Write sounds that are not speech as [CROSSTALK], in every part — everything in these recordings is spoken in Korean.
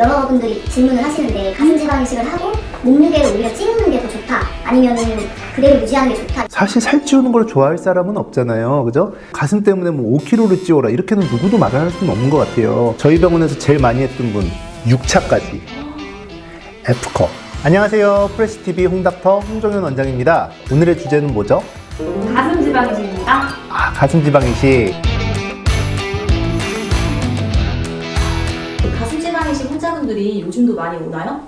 여러분들이 질문을 하시는데 가슴 지방 이식을 하고 몸무게를 오히려 찌우는 게 더 좋다 아니면은 그대로 유지하는 게 좋다 사실 살 찌우는 걸 좋아할 사람은 없잖아요. 그죠? 가슴 때문에 뭐 5kg를 찌워라. 이렇게는 누구도 말할 수는 없는 것 같아요. 저희 병원에서 제일 많이 했던 분, 6차까지. F컵. 안녕하세요. 프레시TV 홍닥터 홍정현 원장입니다. 오늘의 주제는 뭐죠? 가슴 지방이십니다. 아, 가슴 지방 이식. 분들이 요즘도 많이 오나요?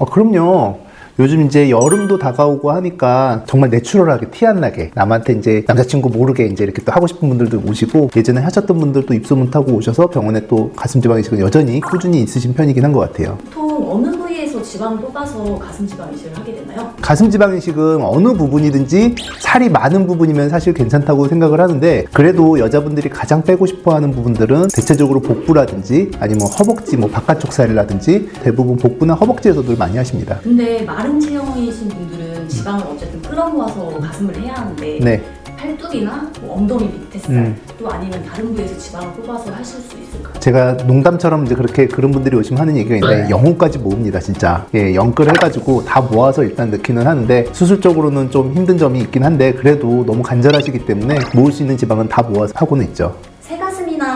어, 그럼요. 요즘 이제 여름도 다가오고 하니까 정말 내추럴하게 티 안 나게 남한테 이제 남자친구 모르게 이제 이렇게 또 하고 싶은 분들도 오시고 예전에 하셨던 분들도 입소문 타고 오셔서 병원에 또 가슴 지방 이식은 여전히 꾸준히 있으신 편이긴 한 것 같아요. 보통 어느 부위에서 지방을 뽑아서 가슴 지방 이식을 하게 되나요? 가슴 지방 이식은 어느 부분이든지 살이 많은 부분이면 사실 괜찮다고 생각을 하는데 그래도 여자분들이 가장 빼고 싶어 하는 부분들은 대체적으로 복부라든지 아니면 허벅지 뭐 바깥쪽 살이라든지 대부분 복부나 허벅지에서들 많이 하십니다. 근데 마른 체형이신 분들은 지방을 어쨌든 끌어모아서 가슴을 해야 하는데 네. 팔뚝이나 뭐 엉덩이 밑에 살, 음. 또 아니면 다른 부위에서 지방을 뽑아서 하실 수 있을까요? 제가 농담처럼 이제 그렇게 그런 분들이 오시면 하는 얘기가 있는데 영혼까지 모읍니다 진짜 예 영끌 해가지고 다 모아서 일단 넣기는 하는데 수술적으로는 좀 힘든 점이 있긴 한데 그래도 너무 간절하시기 때문에 모을 수 있는 지방은 다 모아서 하고는 있죠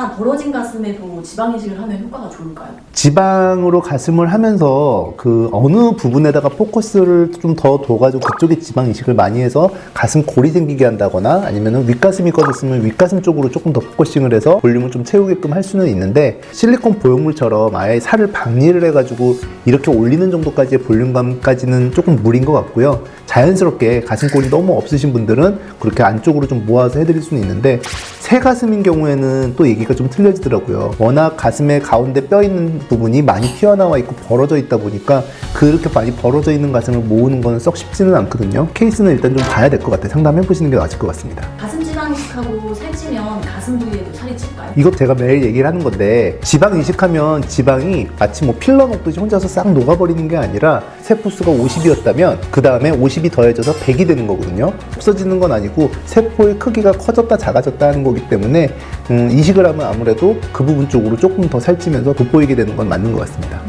새 가슴이나 벌어진 가슴에도 지방 이식을 하면 효과가 좋을까요? 지방으로 가슴을 하면서 그 어느 부분에다가 포커스를 좀 더 둬가지고 그쪽에 지방 이식을 많이 해서 가슴 골이 생기게 한다거나 아니면 윗가슴이 꺼졌으면 윗가슴 쪽으로 조금 더 포커싱을 해서 볼륨을 좀 채우게끔 할 수는 있는데 실리콘 보형물처럼 아예 살을 박리를 해가지고 이렇게 올리는 정도까지의 볼륨감까지는 조금 무리인 것 같고요. 자연스럽게 가슴골이 너무 없으신 분들은 그렇게 안쪽으로 좀 모아서 해드릴 수는 있는데 새 가슴인 경우에는 또 얘기가 좀 틀려지더라고요. 워낙 가슴의 가운데 뼈 있는 부분이 많이 튀어나와 있고 벌어져 있다 보니까 그렇게 많이 벌어져 있는 가슴을 모으는 거는 썩 쉽지는 않거든요. 케이스는 일단 좀 봐야 될 것 같아요. 상담해 보시는 게 맞을 것 같습니다. 가슴 이식하고 살찌면 가슴 부위에도 살이 찔까요? 이것 제가 매일 얘기를 하는 건데 지방 이식하면 지방이 마치 뭐 필러 먹듯이 혼자서 싹 녹아버리는 게 아니라 세포수가 50이었다면 그 다음에 50이 더해져서 100이 되는 거거든요. 없어지는 건 아니고 세포의 크기가 커졌다 작아졌다 하는 거기 때문에 음, 이식을 하면 아무래도 그 부분 쪽으로 조금 더 살찌면서 돋보이게 되는 건 맞는 것 같습니다.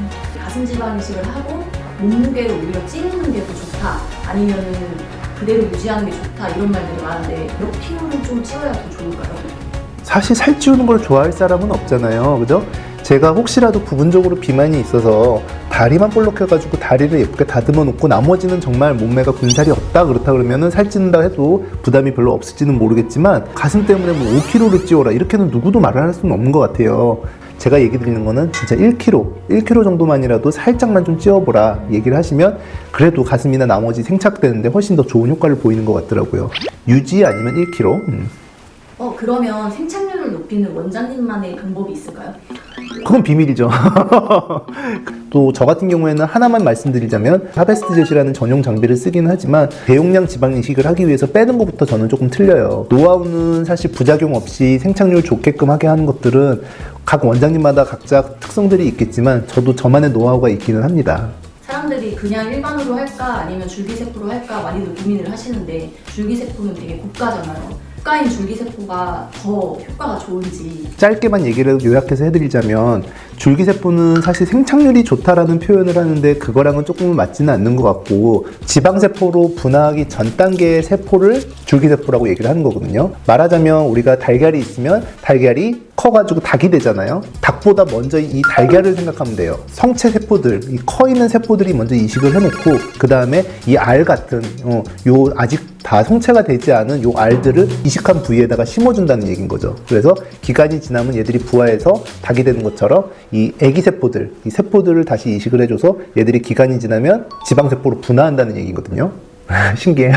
가슴 지방 이식을 하고 몸무게를 오히려 찌우는 게 더 좋다 아니면은 그대로 유지하는 게 좋다 이런 말들이 많은데 몇 킬로는 좀 찌워야 더 좋을까요? 사실 살찌우는 걸 좋아할 사람은 없잖아요. 그죠? 제가 혹시라도 부분적으로 비만이 있어서 다리만 볼록해가지고 다리를 예쁘게 다듬어 놓고 나머지는 정말 몸매가 군살이 없다 그렇다 그러면은 살찌는다 해도 부담이 별로 없을지는 모르겠지만 가슴 때문에 뭐 5kg를 찌워라 이렇게는 누구도 말을 할 수는 없는 것 같아요. 제가 얘기 드리는 거는 진짜 1kg, 1kg 정도만이라도 살짝만 좀 찌워보라 얘기를 하시면 그래도 가슴이나 나머지 생착되는데 훨씬 더 좋은 효과를 보이는 것 같더라고요. 유지 아니면 1kg. 음. 어 그러면 생착률을 높이는 원장님만의 방법이 있을까요? 그건 비밀이죠. [LAUGHS] 또 저 같은 경우에는 하나만 말씀드리자면 하베스트 젯이라는 전용 장비를 쓰기는 하지만 대용량 지방 이식을 하기 위해서 빼는 것부터 저는 조금 틀려요. 노하우는 사실 부작용 없이 생착률 좋게끔 하게 하는 것들은 각 원장님마다 각자 특성들이 있겠지만 저도 저만의 노하우가 있기는 합니다. 사람들이 그냥 일반으로 할까 아니면 줄기세포로 할까 많이들 고민을 하시는데 줄기세포는 되게 고가잖아요. 고가인 줄기세포가 더 효과가 좋은지 짧게만 얘기를 요약해서 해드리자면 줄기세포는 사실 생착률이 좋다라는 표현을 하는데 그거랑은 조금은 맞지는 않는 것 같고 지방세포로 분화하기 전 단계의 세포를 줄기세포라고 얘기를 하는 거거든요. 말하자면 우리가 달걀이 있으면 달걀이 커가지고 닭이 되잖아요. 닭보다 먼저 이 달걀을 생각하면 돼요. 성체 세포들, 이 커 있는 세포들이 먼저 이식을 해놓고 그 다음에 이 알 같은 어, 요 아직 다 성체가 되지 않은 요 알들을 이식한 부위에다가 심어준다는 얘기인 거죠. 그래서 기간이 지나면 얘들이 부화해서 닭이 되는 것처럼 이 애기 세포들, 이 세포들을 다시 이식을 해줘서 얘들이 기간이 지나면 지방 세포로 분화한다는 얘기거든요. [LAUGHS] 신기해요.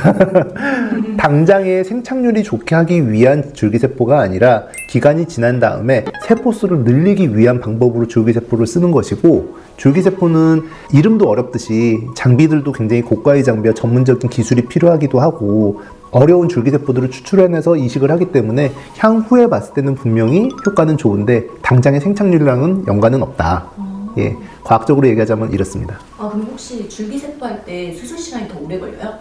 당장의 생착률이 좋게 하기 위한 줄기세포가 아니라 기간이 지난 다음에 세포수를 늘리기 위한 방법으로 줄기세포를 쓰는 것이고 줄기세포는 이름도 어렵듯이 장비들도 굉장히 고가의 장비와 전문적인 기술이 필요하기도 하고 어려운 줄기세포들을 추출해내서 이식을 하기 때문에 향후에 봤을 때는 분명히 효과는 좋은데 당장의 생착률이랑은 연관은 없다. 예, 과학적으로 얘기하자면 이렇습니다. 아 그럼 혹시 줄기세포 할 때 수술 시간이 더 오래 걸려요?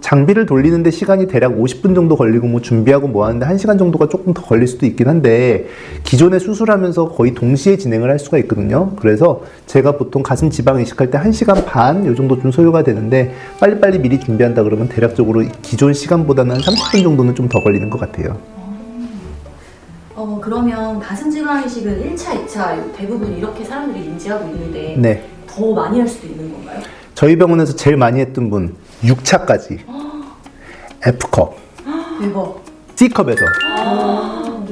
장비를 돌리는데 시간이 대략 50분 정도 걸리고 뭐 준비하고 뭐 하는데 1시간 정도가 조금 더 걸릴 수도 있긴 한데 기존에 수술하면서 거의 동시에 진행을 할 수가 있거든요. 그래서 제가 보통 가슴 지방 이식할 때 1시간 반 요 정도 좀 소요가 되는데 빨리빨리 미리 준비한다 그러면 대략적으로 기존 시간보다는 한 30분 정도는 좀 더 걸리는 것 같아요. 어, 그러면 가슴 지방 이식은 1차, 2차 대부분 이렇게 사람들이 인지하고 있는데 네. 더 많이 할 수도 있는 건가요? 저희 병원에서 제일 많이 했던 분 6차까지 F컵, 대박. C컵에서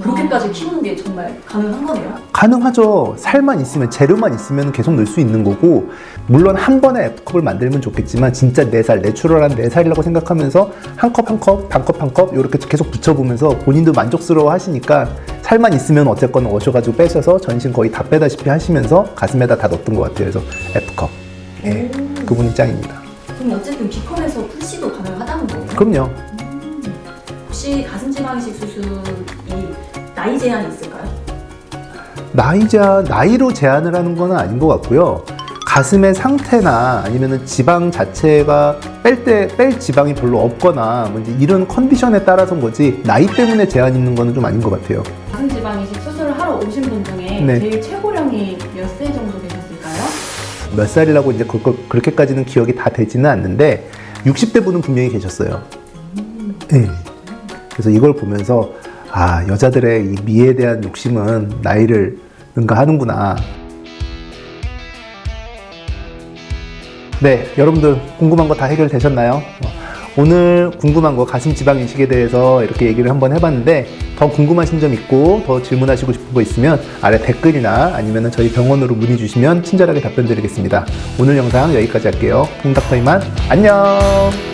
그렇게까지 키우는 게 정말 가능한 거네요? 가능하죠. 살만 있으면 재료만 있으면 계속 넣을 수 있는 거고 물론 한 번에 F컵을 만들면 좋겠지만 진짜 네 살 내추럴한 네 살이라고 생각하면서 한 컵 한 컵, 반 컵 한 컵 이렇게 계속 붙여보면서 본인도 만족스러워 하시니까 살만 있으면 어쨌건 오셔가지고 빼셔서 전신 거의 다 빼다시피 하시면서 가슴에다 다 넣었던 것 같아요. 그래서 F컵. 예, 그분이 짱입니다. 그럼 어쨌든 B컵에서 푸시도 가능하다는 거예요? 그럼요. 혹시 가슴 지방 이식 수술이 나이 제한이 있을까요? 나이자 나이로 제한을 하는 건 아닌 것 같고요. 가슴의 상태나 아니면은 지방 자체가 뺄 때 뺄 지방이 별로 없거나 뭐 이제 이런 컨디션에 따라서인 거지 나이 때문에 제한 있는 거는 좀 아닌 것 같아요. 가슴 지방 이식 수술을 하러 오신 분 중에 네. 제일 최고령이 몇 세 정도? 몇 살이라고 이제 그렇게까지는 기억이 다 되지는 않는데 60대 분은 분명히 계셨어요. 네. 그래서 이걸 보면서 아 여자들의 이 미에 대한 욕심은 나이를 능가하는구나. 네, 여러분들 궁금한 거 다 해결되셨나요? 어, 오늘 궁금한 거 가슴 지방 이식에 대해서 이렇게 얘기를 한번 해봤는데 더 궁금하신 점 있고 더 질문하시고 싶은 거 있으면 아래 댓글이나 아니면 저희 병원으로 문의 주시면 친절하게 답변 드리겠습니다. 오늘 영상 여기까지 할게요. 홍닥터 이만 안녕.